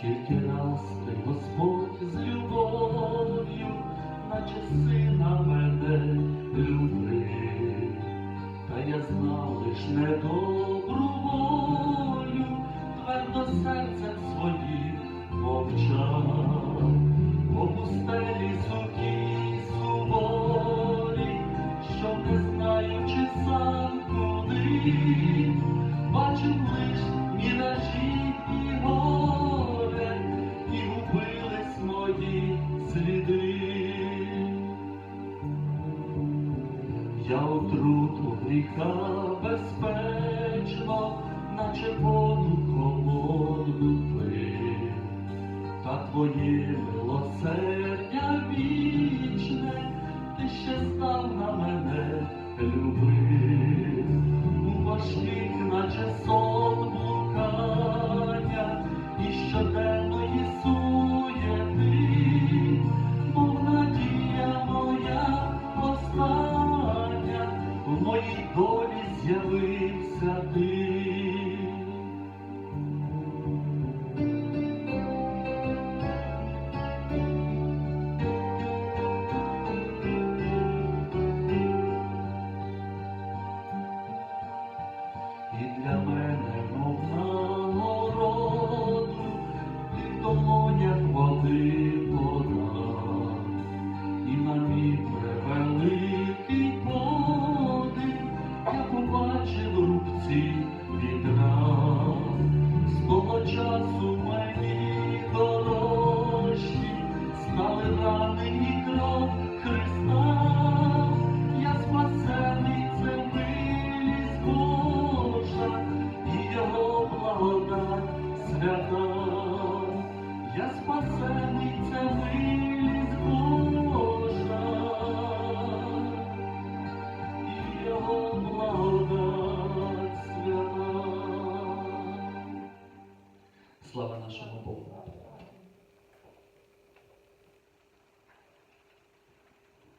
Скільки раз ти, Господь, з любов'ю, наче сина мене любив, та я знав лиш не добру волю, твердо серцем своїм мовчав, по пустелі суті суворі, що не знаючи сам куди, бачив лиш. Я отруту гріха безпечно, наче воду холодну пив, та твоє милосердя вічне, ти ще став на мене любив, у важких, наче сон з'явився ти. І для мене, go, go.